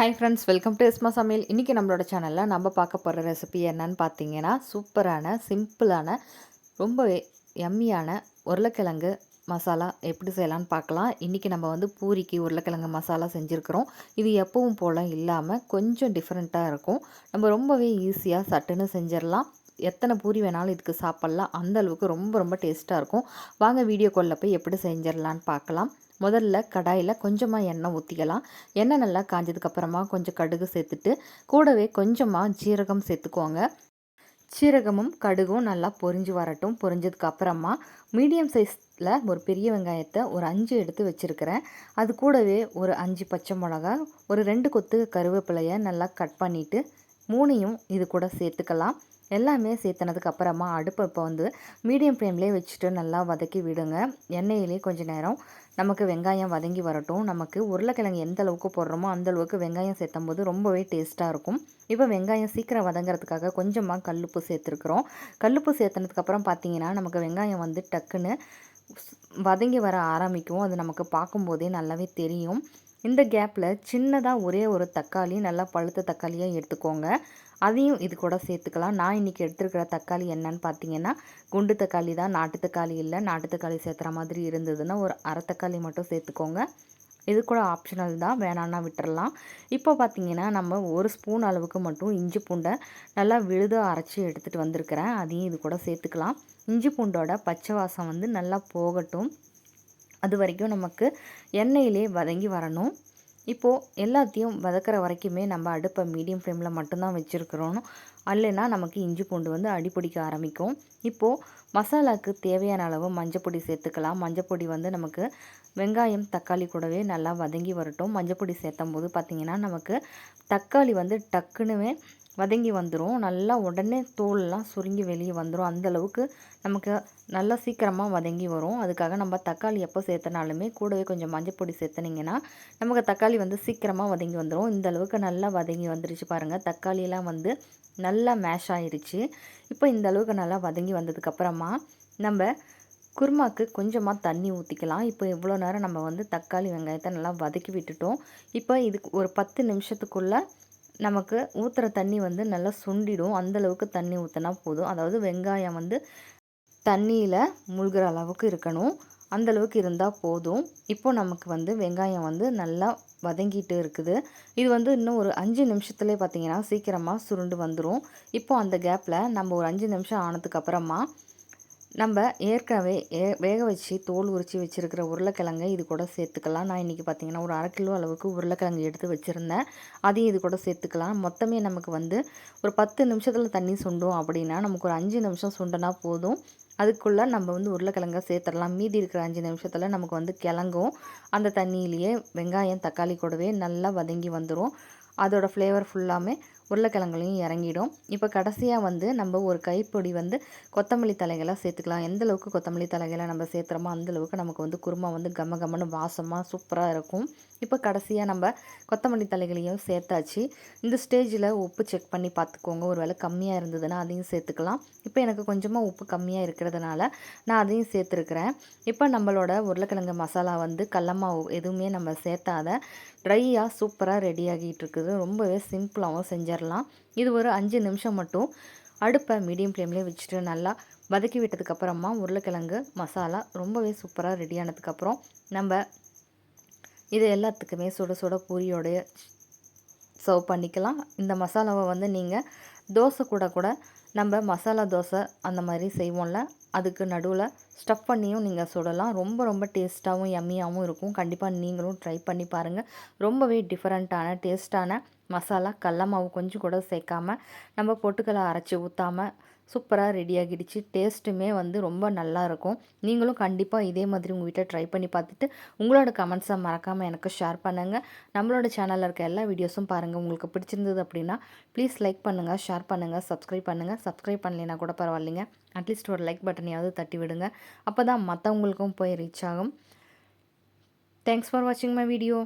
Hi friends welcome to Esma சமையல் இன்றைக்கி நம்மளோட சேனலில் நம்ம பார்க்க போகிற ரெசிபி என்னன்னு பார்த்தீங்கன்னா சூப்பரான சிம்பிளான ரொம்ப எம்மியான உருளைக்கிழங்கு மசாலா எப்படி செய்யலான்னு பார்க்கலாம். இன்றைக்கி நம்ம வந்து பூரிக்கு உருளைக்கிழங்கு மசாலா செஞ்சுருக்கிறோம். இது எப்பவும் போல் இல்லாமல் கொஞ்சம் டிஃப்ரெண்ட்டாக இருக்கும். நம்ம ரொம்பவே ஈஸியாக சட்டுன்னு செஞ்சிடலாம். எத்தனை பூரி வேணாலும் இதுக்கு சாப்பிட்லாம். அந்த அளவுக்கு ரொம்ப ரொம்ப டேஸ்ட்டாக இருக்கும். வாங்க வீடியோ காலில் போய் எப்படி செஞ்சிடலான்னு பார்க்கலாம். முதல்ல கடாயில் கொஞ்சமாக எண்ணெய் ஊற்றிக்கலாம் எண்ணெய் நல்லா காஞ்சதுக்கப்புறமா கொஞ்சம் கடுகு சேர்த்துட்டு கூடவே கொஞ்சமாக ஜீரகம் சேர்த்துக்கோங்க. சீரகமும் கடுகும் நல்லா பொரிஞ்சு வரட்டும். பொரிஞ்சதுக்கு அப்புறமா மீடியம் சைஸில் ஒரு பெரிய வெங்காயத்தை ஒரு அஞ்சு எடுத்து வச்சுருக்கிறேன். அது கூடவே ஒரு அஞ்சு பச்சை மிளகா ஒரு ரெண்டு கொத்து கருவேப்பிலையை நல்லா கட் பண்ணிவிட்டு மூணையும் இது கூட சேர்த்துக்கலாம். எல்லாமே சேர்த்தனதுக்கு அப்புறமா அடுப்பு இப்போ வந்து மீடியம் ஃப்ளேம்லேயே வச்சுட்டு நல்லா வதக்கி விடுங்க. எண்ணெயிலே கொஞ்சம் நேரம் நமக்கு வெங்காயம் வதங்கி வரட்டும். நமக்கு உருளைக்கிழங்கு எந்த அளவுக்கு போடுறோமோ அந்த அளவுக்கு வெங்காயம் சேர்த்தும் போது ரொம்பவே டேஸ்ட்டாக இருக்கும். இப்போ வெங்காயம் சீக்கிரம் வதங்கிறதுக்காக கொஞ்சமாக கல்லுப்பு சேர்த்துருக்குறோம். கல்லுப்பு சேர்த்துனதுக்கப்புறம் பார்த்தீங்கன்னா நமக்கு வெங்காயம் வந்து டக்குன்னு வதங்கி வர ஆரம்பிக்கும். அது நமக்கு பார்க்கும்போதே நல்லாவே தெரியும். இந்த கேப்பில் சின்னதாக ஒரே ஒரு தக்காளி நல்லா பழுத்த தக்காளியாக எடுத்துக்கோங்க. அதையும் இது கூட சேர்த்துக்கலாம். நான் இன்றைக்கி எடுத்துருக்கிற தக்காளி என்னன்னு பார்த்தீங்கன்னா குண்டு தக்காளி தான். நாட்டு தக்காளி இல்லை. நாட்டு தக்காளி சேர்த்துற மாதிரி இருந்ததுன்னா ஒரு அரை தக்காளி மட்டும் சேர்த்துக்கோங்க. இது கூட ஆப்ஷனல் தான். வேணான்னா விட்டுறலாம். இப்போ பார்த்தீங்கன்னா நம்ம ஒரு ஸ்பூன் அளவுக்கு மட்டும் இஞ்சி பூண்டை நல்லா விழுத அரைச்சி எடுத்துகிட்டு வந்திருக்கிறேன். அதையும் இது கூட சேர்த்துக்கலாம். இஞ்சி பூண்டோட பச்சை வாசம் வந்து நல்லா போகட்டும். அது வரைக்கும் நமக்கு எண்ணெயிலே வதங்கி வரணும். இப்போது எல்லாத்தையும் வதக்கிற வரைக்குமே நம்ம அடுப்பை மீடியம் ஃப்ளேமில் மட்டும்தான் வச்சுருக்குறோம். அல்லைன்னா நமக்கு இஞ்சி பூண்டு வந்து அடிப்பிடிக்க ஆரம்பிக்கும். இப்போது மசாலாவுக்கு தேவையான அளவு மஞ்சப்பொடி சேர்த்துக்கலாம். மஞ்சப்பொடி வந்து நமக்கு வெங்காயம் தக்காளி கூடவே நல்லா வதங்கி வரட்டும். மஞ்சப்பொடி சேர்த்தும் போது பார்த்திங்கன்னா நமக்கு தக்காளி வந்து டக்குனுவே வதங்கி வந்துடும் நல்லா உடனே தோலெலாம் சுருங்கி வெளியே வந்துடும் அந்தளவுக்கு நமக்கு நல்லா சீக்கிரமாக வதங்கி வரும். அதுக்காக நம்ம தக்காளி எப்போ சேர்த்தனாலுமே கூடவே கொஞ்சம் மஞ்சப்பொடி சேர்த்துனிங்கன்னா நமக்கு தக்காளி வந்து சீக்கிரமாக வதங்கி வந்துடும் இந்த அளவுக்கு நல்லா வதங்கி வந்துருச்சு பாருங்கள் தக்காளியெல்லாம் வந்து நல்லா மேஷ் ஆயிடுச்சு இப்போ இந்த அளவுக்கு நல்லா வதங்கி வந்ததுக்கப்புறமா நம்ம குருமாக்கு கொஞ்சமாக தண்ணி ஊற்றிக்கலாம் இப்போ இவ்வளோ நேரம் நம்ம வந்து தக்காளி வெங்காயத்தை நல்லா வதக்கி விட்டுட்டோம். இப்போ இதுக்கு ஒரு பத்து நிமிஷத்துக்குள்ளே நமக்கு ஊற்றுற தண்ணி வந்து நல்லா சுண்டிடும். அந்தளவுக்கு தண்ணி ஊற்றினா போதும். அதாவது வெங்காயம் வந்து தண்ணியில் முழுகிற அளவுக்கு இருக்கணும். அந்தளவுக்கு இருந்தால் போதும். இப்போ நமக்கு வந்து வெங்காயம் வந்து நல்லா வதங்கிட்டு இருக்குது. இது வந்து இன்னும் ஒரு அஞ்சு நிமிஷத்துலேயே பார்த்தீங்கன்னா சீக்கிரமாக சுருண்டு வந்துடும் இப்போ அந்த கேப்பில் நம்ம ஒரு அஞ்சு நிமிஷம் ஆனதுக்கப்புறமா நம்ம ஏற்கனவே ஏ வேக வச்சு தோல் உரித்து வச்சுருக்கிற உருளைக்கிழங்கை இது கூட சேர்த்துக்கலாம். நான் இன்றைக்கி பார்த்திங்கன்னா ஒரு அரை கிலோ அளவுக்கு உருளைக்கிழங்கு எடுத்து வச்சுருந்தேன். அதையும் இது கூட சேர்த்துக்கலாம். மொத்தமே நமக்கு வந்து ஒரு பத்து நிமிஷத்தில் தண்ணி சுண்டும் அப்படின்னா நமக்கு ஒரு அஞ்சு நிமிஷம் சுண்டனா போதும். அதுக்குள்ளே நம்ம வந்து உருளைக்கிழங்க சேர்த்துடலாம். மீதி இருக்கிற அஞ்சு நிமிஷத்தில் நமக்கு வந்து கிழங்கும் அந்த தண்ணியிலேயே வெங்காயம் தக்காளி கூடவே நல்லா வதங்கி வந்துடும் அதோடய ஃப்ளேவர் ஃபுல்லாமே உருளைக்கிழங்குலையும் இறங்கிடும். இப்போ கடைசியாக வந்து நம்ம ஒரு கைப்பொடி வந்து கொத்தமல்லி தலைகளை சேர்த்துக்கலாம். எந்த அளவுக்கு கொத்தமல்லி தலைகளை நம்ம சேர்த்துறோமோ அந்தளவுக்கு நமக்கு வந்து குருமா வந்து கம கமன்னு வாசமாக சூப்பராக இருக்கும். இப்போ கடைசியாக நம்ம கொத்தமல்லி தலைகளையும் சேர்த்தாச்சு. இந்த ஸ்டேஜில் உப்பு செக் பண்ணி பார்த்துக்கோங்க. ஒரு வேளை கம்மியாக இருந்ததுன்னா அதையும் சேர்த்துக்கலாம். இப்போ எனக்கு கொஞ்சமாக உப்பு கம்மியாக இருக்கிறதுனால நான் அதையும் சேர்த்துருக்குறேன். இப்போ நம்மளோட உருளைக்கிழங்கு மசாலா வந்து கடலமாவு எதுவுமே நம்ம சேர்த்தாத ட்ரையாக சூப்பராக ரெடி ஆகிட்டு இருக்குது. ரொம்பவே சிம்பிளாகவும் செஞ்சிடலாம் இது ஒரு அஞ்சு நிமிஷம் மட்டும். அடுப்பை மீடியம் ஃப்ளேம்லேயே வச்சுட்டு நல்லா வதக்கி விட்டதுக்கப்புறமா உருளைக்கிழங்கு மசாலா ரொம்பவே சூப்பராக ரெடி ஆனதுக்கப்புறம் நம்ம இது எல்லாத்துக்குமே சுட சுட பூரியோடைய சர்வ் பண்ணிக்கலாம். இந்த மசாலாவை வந்து நீங்கள் தோசை கூட கூட நம்ம மசாலா தோசை அந்த மாதிரி செய்வோம்ல அதுக்கு நடுவில் ஸ்டஃப் பண்ணியும் நீங்கள் சுடலாம். ரொம்ப ரொம்ப டேஸ்ட்டாகவும் எம்மியாகவும் இருக்கும். கண்டிப்பாக நீங்களும் ட்ரை பண்ணி பாருங்கள் ரொம்பவே டிஃப்ரெண்ட்டான டேஸ்ட்டான மசாலா கடல மாவு கொஞ்சம் கூட சேர்க்காம நம்ம பொட்டுக்கலை அரைச்சி ஊற்றாமல் சூப்பராக ரெடி ஆகிடுச்சு. டேஸ்ட்டுமே வந்து ரொம்ப நல்லாயிருக்கும் நீங்களும் கண்டிப்பாக இதே மாதிரி உங்கள் வீட்டை ட்ரை பண்ணி பார்த்துட்டு உங்களோட கமெண்ட்ஸை மறக்காமல் எனக்கு ஷேர் பண்ணுங்கள் நம்மளோட சேனலில் இருக்க எல்லா வீடியோஸும் பாருங்கள் உங்களுக்கு பிடிச்சிருந்தது அப்படின்னா ப்ளீஸ் லைக் பண்ணுங்கள் ஷேர் பண்ணுங்கள் சப்ஸ்கிரைப் பண்ணுங்கள் சப்ஸ்கிரைப் பண்ணலைன்னா கூட பரவாயில்லைங்க. அட்லீஸ்ட் ஒரு லைக் பட்டனையாவது தட்டி விடுங்க. அப்போ தான் மற்றவங்களுக்கும் போய் ரீச் ஆகும். தேங்க்ஸ் ஃபார் வாட்சிங் மை வீடியோ